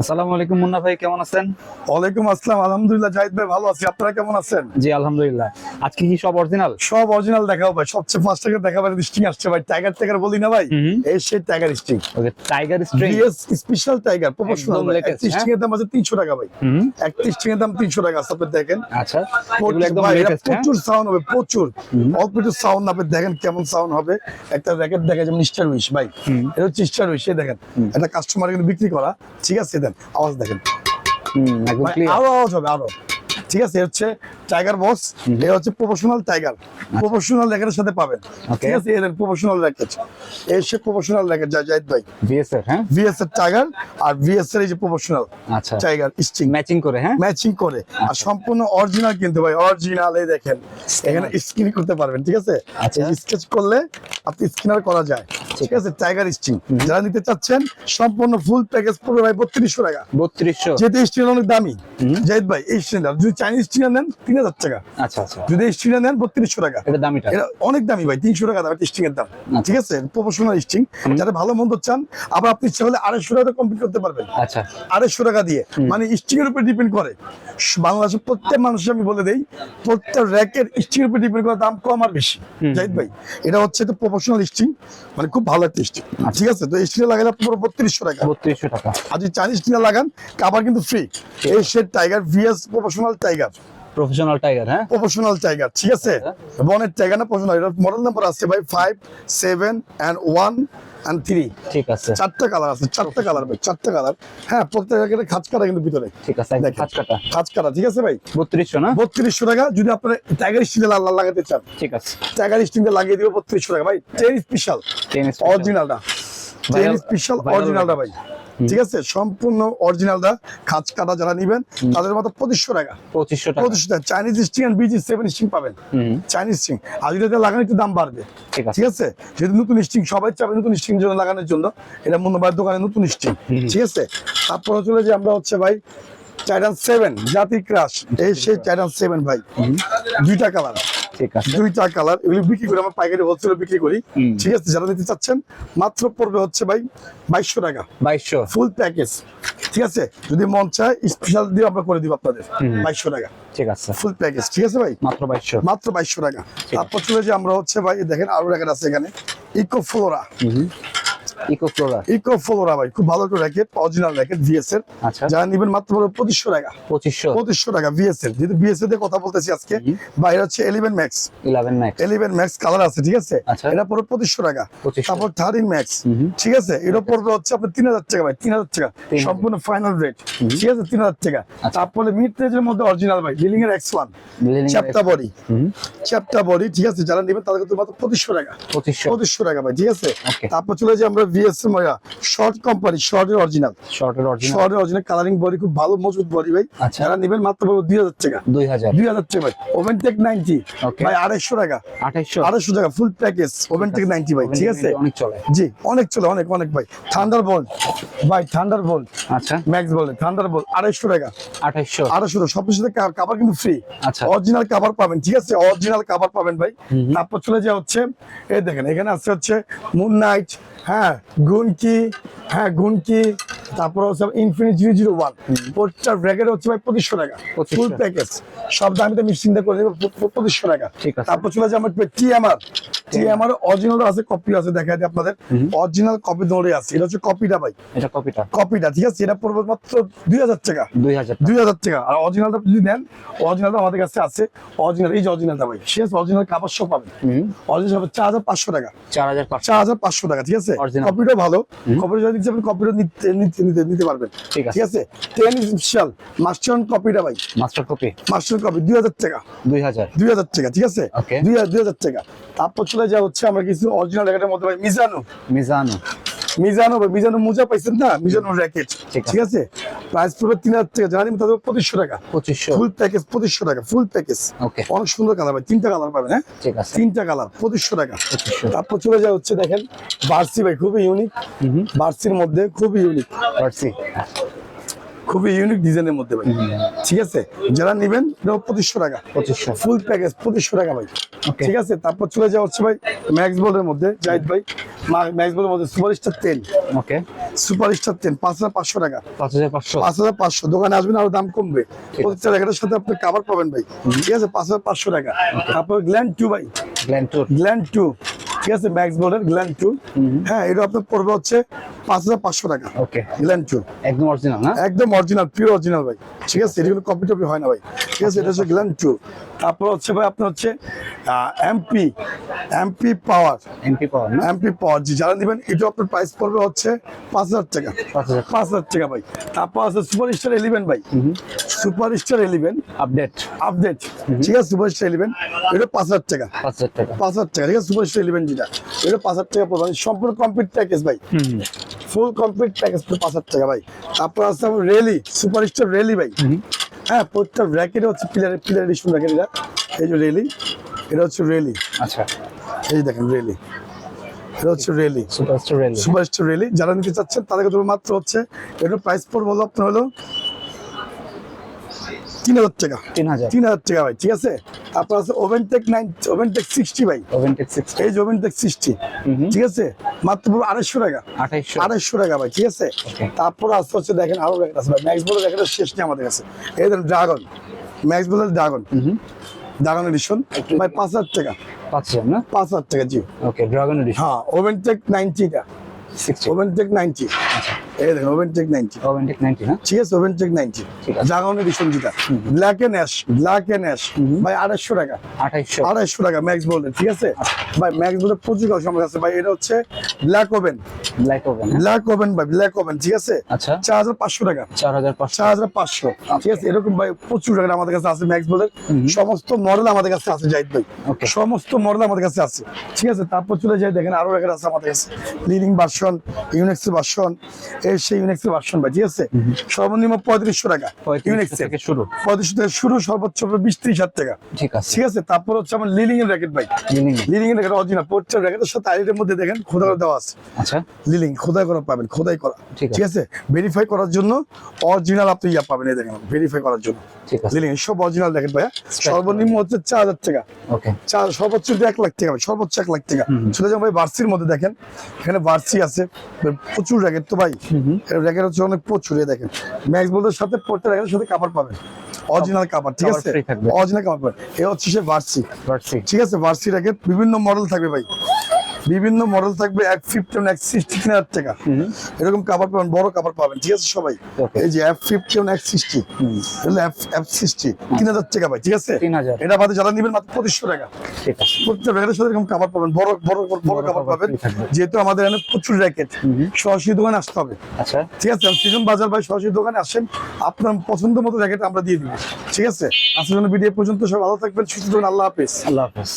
আসসালামু আলাইকুম মুন্না ভাই কেমন আছেন? ওয়ালাইকুম আসসালাম। আলহামদুলিল্লাহ জাহিদ ভাই ভালো আছি। আপনারা কেমন আছেন? জি আলহামদুলিল্লাহ। আজকে কি সব অরিজিনাল সব অরিজিনাল দেখাও ভাই। সবচেয়ে ফার্স্ট থেকে আসছে ভাই। টাইগার টাইগার বলি না ভাই? এই সেই Tiger okay Tiger string BS special Tiger professional হ্যাঁ? এর দাম আছে 300 টাকা ভাই। হুম একটি স্টিং এর দাম 300 টাকা আছে আপনি দেখেন। আচ্ছা একদম লেটেস্ট হ্যাঁ প্রচুর সাউন্ড হবে প্রচুর। অল্প একটু সাউন্ড আপনি দেখেন কেমন সাউন্ড হবে। একটা র্যাকেট দেখা যেমন স্টার উইশ ভাই। এটা হচ্ছে স্টার উইশ দেখেন। একটা কাস্টমার কিন্তু বিক্রি করা। ঠিক আছে দেন আওয়াজ দেখেন। মানে আরও আওয়াজ হবে আরও। ঠিক আছে হচ্ছে টাইগার বস এ হচ্ছে প্রফেশনাল টাইগার প্রফেশনাল র্যাকেটের সাথে পাবেন। ঠিক আছে? এর প্রফেশনাল র্যাকেট এই সে প্রফেশনাল র্যাকেট যা জাহিদ ভাই। ভিএস হ্যাঁ? ভিএস টাইগার আর ভিএস এর এই যে প্রফেশনাল আচ্ছা। টাইগার স্টিং ম্যাচিং করে হ্যাঁ? ম্যাচিং করে। আর সম্পূর্ণ অরিজিনাল কিন্তু ভাই অরিজিনাল এই দেখেন। এখানে স্ক্রিন করতে পারবেন ঠিক আছে? আচ্ছা। স্কেচ করলে আপনি স্ক্রিনার করা যায়। ঠিক আছে? টাইগার স্টিং যারা নিতে চাচ্ছেন সম্পূর্ণ ফুল প্যাকেজ পড়বে ভাই বত্রিশশো টাকা। বত্রিশশো। যেহেতু স্টিল অনেক দামি। জাহিদ ভাই এই স্টিল যদি চাইনিজ স্টিল নেন তিন হাজার টাকা। আচ্ছা আচ্ছা। যদি স্টিল নেন বত্রিশশো টাকা। এটা দামিটা এটা? অনেক দামি ভাই তিনশো টাকা দাম স্টিং এর দাম। আচ্ছা। ঠিক আছে? প্রফেশনাল স্টিং যারা ভালো মন্দ চান আবার আপনি হলে আড়াইশো টাকা কমপ্লিট করতে পারবেন। আচ্ছা। আড়াইশো টাকা দিয়ে। মানে স্টিং এর উপর ডিপেন্ড করে। বাংলাদেশের প্রত্যেক মানুষের আমি বলে দেই প্রত্যেক র্যাকের স্টিং এর উপর ডিপেন্ড করে দাম কম আর বেশি। জাহিদ ভাই এটা হচ্ছে তো প্রফেশনাল স্টিং মানে খুব ভালো একটা স্টিং ঠিক আছে? তো স্টিং লাগালে আপনার বত্রিশশো টাকা। বত্রিশশো টাকা। আর যদি চাইনিজ স্টিং লাগান কাবার কিন্তু ফ্রি এই set Tiger VS professional Tiger professional Tiger হ্যাঁ? প্রফেশনাল টাইগার ঠিক আছে? বনের টাইগার না প্রফেশনাল এটা মডেল নাম্বার আছে ভাই five seven and one and three ঠিক আছে। চারটা কালার আছে চারটা কালার ভাই চারটা কালার হ্যাঁ প্রত্যেক র্যাকেটে খাঁচ কাটা কিন্তু ভিতরে। ঠিক আছে খাঁচ কাটা খাঁচ কাটা ঠিক আছে ভাই? বত্রিশশো না? বত্রিশশো টাকা যদি আপনার টাইগার স্টিলে লাগাতে চান। ঠিক আছে। টাইগার স্টিলে লাগিয়ে দিবে বত্রিশশো টাকা। ভাই টেন স্পেশাল টেনিস অরিজিনালটা টেন স্পেশাল অরিজিনালটা ভাই। ঠিক আছে? সম্পূর্ণ অরিজিনালটা খাঁচ কাটা যারা নিবেন তাদের মতো পঁচিশশো টাকা। পঁচিশশো টাকা। পঁচিশশো টাকা। চাইনিজ স্টিং আর বিজি সেভেন স্টিং পাবেন। চাইনিজ স্টিং আর যদি লাগানো একটু দাম বাড়বে। ঠিক আছে। ঠিক আছে? যেহেতু নতুন স্টিং সবাই চাবে নতুন স্টিং জন্য লাগানোর জন্য। এটা মনোবার দোকানে নতুন স্টিং ঠিক আছে? তারপরে চলে যে আমরা হচ্ছে ভাই টাইটান সেভেন জাতি ক্রাশ এই সেই টাইটান সেভেন ভাই। দুইটা কালার ঠিক আছে। দুইটা কালার এগুলি বিক্রি করে আমরা পাইকারি হোলসেলে বিক্রি করি। ঠিক আছে যারা নিতে চাচ্ছেন মাত্র পড়বে হচ্ছে ভাই বাইশশো টাকা। বাইশশো। ফুল প্যাকেজ ঠিক আছে? যদি মন চায় স্পেশাল দিয়ে আমরা করে দিব আপনাদের। বাইশশো টাকা। ঠিক আছে। ফুল প্যাকেজ ঠিক আছে ভাই? মাত্র বাইশশো। মাত্র বাইশশো টাকা। তারপর চলে যে আমরা হচ্ছে ভাই দেখেন আরও টাকা আছে এখানে। ইকো ফ্লোরা ইকো ফ্লোরা ভাই খুব ভালো একটা র্যাকেট অরিজিনাল র্যাকেট ভিএস এর আচ্ছা। যারা নিবেন মাত্র পড়বে পঁচিশশো টাকা। পঁচিশশো। পঁচিশশো টাকা ভিএস এর যেহেতু ভিএস এর কথা বলতেছি আজকে বাইরে হচ্ছে eleven max eleven max eleven max colour আছে ঠিক আছে। এটা পড়বে পঁচিশশো টাকা। তারপর থার্টিন ম্যাক্স ঠিক আছে? এটা পড়বে হচ্ছে আপনার তিন হাজার টাকা ভাই তিন হাজার টাকা। সম্পূর্ণ ফাইনাল রেট ঠিক আছে? তিন হাজার টাকা। তারপরে মিড রেঞ্জের মধ্যে অরিজিনাল ভাই বিলিং এর এক্স ওয়ান চ্যাপ্টা বডি চ্যাপ্টা বডি ঠিক আছে? যারা নেবেন তাদেরকে তো মাত্র পঁচিশশো টাকা। পঁচিশশো। পঁচিশশো টাকা ভাই ঠিক আছে? তারপর চলে যে আমরা ভিএস শর্ট কোম্পানি শর্টের অরিজিনাল শর্টের অরিজিনাল শর্টের অরিজিনাল কালারিং বডি খুব ভালো মজবুত বডি ভাই। আচ্ছা। যারা নেবেন মাত্র পড়বে দুই হাজার টাকা। দুই হাজার। দুই হাজার টাকা ভাই। Oven tech. ভাই টাকা। আঠাইশশো আড়াইশো টাকা full package oven tech ninety ভাই ঠিক আছে? অনেক চলে। জি অনেক চলে অনেক অনেক ভাই। ভাই আচ্ছা। ম্যাক্স বলে টাকা। আঠাইশশো আড়াইশো টাকা সব সাথে কাভার কিন্তু ফ্রি আচ্ছা। অরিজিনাল কাভার পাবেন ঠিক আছে? অরিজিনাল কাভার পাবেন ভাই। তারপর চলে যাওয়া হচ্ছে এই দেখেন এখানে আছে হচ্ছে মুন নাইট হ্যাঁ? গুনকি হ্যাঁ গুনকি তারপর হচ্ছে ইনফিনিট জিরো জিরো ওয়ান প্রত্যেকটা ব্র্যাকেট হচ্ছে ভাই পঁচিশশো টাকা। 2500 ফুল প্যাকেজ সব দামিতে মিক্সিং করে দেবো পঁচিশশো টাকা। ঠিক আছে। তারপর চলে যাবে টিএমআর টিএমআর অরিজিনাল আছে কপি আছে দেখা যায় আপনাদের। অরিজিনাল কপি ধরে আছে এটা হচ্ছে কপিটা ভাই। এটা কপিটা কপিটা ঠিক আছে? এটা পড়বে মাত্র দুই হাজার টাকা। দুই হাজার দুই হাজার টাকা। আর অরিজিনালটা যদি নেন অরিজিনালটা আমাদের কাছে আছে। অরিজিনাল এই যে অরিজিনালটা ভাই শেষ অরিজিনাল কাপড় সব পাবেন। অরিজিনাল চার হাজার পাঁচশো টাকা। চার হাজার পাঁচশো। চার হাজার পাঁচশো টাকা ঠিক আছে? কপিটা ভালো। কপিটা যদি আপনি কপিটা নিতে নিতে নিতে পারবেন। ঠিক আছে। ঠিক আছে? টেন স্পেশাল মাস্টার কপিটা ভাই। মাস্টার কপি মাস্টার কপি দুই হাজার টাকা। দুই হাজার। দুই হাজার টাকা ঠিক আছে? Okay. দুই হাজার দুই হাজার টাকা। তারপর চলে যাওয়া হচ্ছে আমরা কিছু অরিজিনাল র্যাকেটের মধ্যে ভাই মিজানো মিজানো। মিজানো ভাই মিজানো মোজা পাইছেন না? মিজানো র্যাকেট ঠিক আছে। প্রাইস পড়বে তিন হাজার টাকা। জানি তাদের পঁচিশশো টাকা। পঁচিশশো। ফুল প্যাকেজ পঁচিশশো টাকা ফুল প্যাকেজ Okay. অনেক সুন্দর কালার ভাই। তিনটা কালার পাবেন হ্যাঁ? ঠিক আছে। তিনটা কালার পঁচিশশো টাকা। 2500 তারপর চলে যাওয়া হচ্ছে দেখেন বার্সি ভাই খুবই ইউনিক বার্সির মধ্যে খুবই ইউনিক পারছি খুবই ইউনিক ডিজাইনের মধ্যে ভাই। ঠিক আছে? যারা নেবেন পঁচিশশো টাকা। পঁচিশশো। ফুল প্যাকেজ পঁচিশশো টাকা ভাই. ঠিক আছে? তারপর চলে যাওয়া হচ্ছে ভাই ম্যাক্স বোর্ডের মধ্যে। জাহিদ ভাই ম্যাক্স বোর্ডের মধ্যে super star ten okay super star ten পাঁচ হাজার পাঁচশো টাকা। পাঁচ হাজার পাঁচশো। পাঁচ হাজার পাঁচশো। দোকানে আসবেন আরও দাম কমবে। সাথে আপনি কাভার পাবেন ভাই। ঠিক আছে? পাঁচ হাজার পাঁচশো টাকা। তারপর গ্ল্যান্ড টু ভাই। গ্ল্যান্টুর গ্ল্যান্ড টু ঠিক আছে ম্যাক্স বোর্ডের গ্ল্যান্ড টু হ্যাঁ এটা আপনার পড়বে হচ্ছে পাঁচ হাজার পাঁচশো টাকা। ওকে গ্ল্যান্ড টু একদম অরিজিনাল না? একদম অরিজিনাল পিওর অরিজিনাল ভাই। ঠিক আছে এটা কোনো কপি টপি হয় না ভাই। ঠিক আছে এটা হচ্ছে গ্ল্যান্ড টু তারপর হচ্ছে ভাই আপনার হচ্ছে MP MP power MP power MP power জি যারা নেবেন এটা আপনার প্রাইস পড়বে হচ্ছে পাঁচ হাজার টাকা। পাঁচ হাজার টাকা। ভাই। তারপর আছে সুপার স্টার এলিভেন ভাই super star eleven update update ঠিক আছে সুপার স্টার এলিভেন এটা পাঁচ হাজার টাকা। পাঁচ হাজার টাকা। পাঁচ হাজার টাকা ঠিক আছে সুপার স্টার ইলেভেন যেটা। এটা পাঁচ হাজার টাকা পড়বে। মানে সম্পূর্ণ কমপ্লিট প্যাকেজ ভাই। ফুল কমপ্লিট প্যাকেজ পাঁচ হাজার টাকা ভাই। তারপর আছে আমার রেলি সুপার স্টার রেলি ভাই হ্যাঁ প্রত্যেকটা ব্র্যাকেট হচ্ছে পিলার পিলার এডিশন ব্র্যাকেট এটা এই যে রেলি এটা হচ্ছে রেলি আচ্ছা। এই দেখেন রেলি এটা হচ্ছে rally superstar rally super star rally যারা নিতে চাচ্ছেন তাদেরকে তোমার মাত্র হচ্ছে এটার প্রাইস পড়ব আপনার হলো তিন হাজার টাকা। তিন হাজার। তিন হাজার টাকা ভাই ঠিক আছে? তারপর আছে ওভেনটেক নাইন ওভেনটেক সিক্সটি ভাই। ওভেনটেক সিক্সটি এই যে ওভেনটেক সিক্সটি ঠিক আছে? মাত্র আড়াইশো টাকা। আড়াইশো। টাকা ভাই ঠিক আছে? তারপর আস্তে আস্তে দেখেন আরও র্যাকেট আছে ভাই ম্যাক্স বলের র্যাকেটের শেষ নেই আমাদের কাছে। এই দেখেন ড্রাগন ম্যাক্স বলের ড্রাগন ড্রাগন এডিশন ভাই পাঁচ হাজার টাকা। পাঁচ হাজার না? পাঁচ হাজার টাকা জি। ওকে ড্রাগন এডিশন হ্যাঁ ওভেনটেক নাইনটিটা ওভেনটেক নাইনটি এই দেখেন ওভেনটেক নাইনটি ওভেনটেক নাইনটি না? ঠিক আছে। ওভেনটেক নাইনটি ঠিক আছে। Dragon black and ash black and ash ভাই আড়াইশো টাকা। আঠাইশশো আড়াইশো টাকা ম্যাক্স বোল্ডের ঠিক আছে? ভাই ম্যাক্স বোল্ডের প্রচুর কাজ আমার কাছে ভাই এটা হচ্ছে black oven black oven black oven ভাই ব্ল্যাক ওভেন ঠিক আছে? আচ্ছা। চার হাজার পাঁচশো টাকা। চার হাজার চার হাজার পাঁচশো ঠিক আছে? এরকম ভাই প্রচুর টাকা আমাদের কাছে আছে ম্যাক্স সমস্ত মডেল আমাদের কাছে আছে জাহিদ ভাই. সমস্ত মডেল আমাদের কাছে আছে ঠিক আছে? তারপর চলে যাই দেখেন আরও রেখার আছে আমাদের কাছে। লিডিং ভার্সন ইউনেক্সের ভার্সন এই ইউনেক্সের ভার্সন ভাই ঠিক আছে? সর্বনিম্ন পঁয়ত্রিশশো টাকা। পঁয়ত্রিশশো থেকে শুরু। পঁয়ত্রিশশো থেকে শুরু সর্বোচ্চ বিশ ত্রিশ হাজার টাকা। ঠিক আছে। ঠিক আছে? তারপর হচ্ছে আমার লিলিং এর র্যাকেট ভাই। লিলিং লিলিং এর র্যাকেট অরিজিনাল প্রত্যেকটা র্যাকেটের সাথে আইডির মধ্যে দেখেন খোদা দেওয়া আছে। আচ্ছা। লিলিং খোদাই করা পাবেন খোদাই করা। ঠিক আছে। ভেরিফাই করার জন্য অরিজিনাল আপনি ইয়া পাবেন এই দেখেন ভেরিফাই করার জন্য। লিলিং সব অরিজিনাল দেখেন ভাইয়া। সর্বনিম্ন হচ্ছে চার হাজার টাকা। চার সর্বোচ্চ এক লাখ টাকা সর্বোচ্চ এক লাখ টাকা। ভাই ভার্সির মধ্যে দেখেন। এখানে ভার্সি আছে প্রচুর র্যাকেট তো ভাই। র্যাকেট হচ্ছে অনেক প্রচুর দেখেন। ম্যাক্স বোল্ডের সাথে পড়তে র্যাকেটের সাথে কাপড় পাবেন। অরিজিনাল কাভার ঠিক আছে? থাকবে। অরিজিনাল কাভার এ হচ্ছে সে ভার্সি ভার্সি ঠিক আছে? ভার্সি র্যাকেট বিভিন্ন মডেল থাকবে ভাই। বিভিন্ন মডেল থাকবে এক ফিফটি এক সিক্সটি তিন হাজার টাকা। এরকম কাভার পাবেন বড় কাভার পাবেন ঠিক আছে সবাই? এই যে এফ ফিফটি এক সিক্সটি এফ সিক্সটি তিন হাজার টাকা ভাই ঠিক আছে? এটা বাদে যারা নেবেন মাত্র পঁচিশশো টাকা। প্রত্যেক র্যাকেটের সাথে এরকম কাভার পাবেন বড় বড় বড় বড় কাভার পাবেন। যেহেতু আমাদের এখানে প্রচুর র্যাকেট সরাসরি দোকানে আসতে হবে। আচ্ছা। ঠিক আছে সিজন বাজার ভাই সরাসরি দোকানে আসেন আপনার পছন্দ মতো র্যাকেট আমরা দিয়ে দিব। ঠিক আছে? আজকের জন্য ভিডিও পর্যন্ত সব ভালো থাকবেন সুস্থ থাকবেন আল্লাহ হাফেজ। আল্লাহ হাফেজ।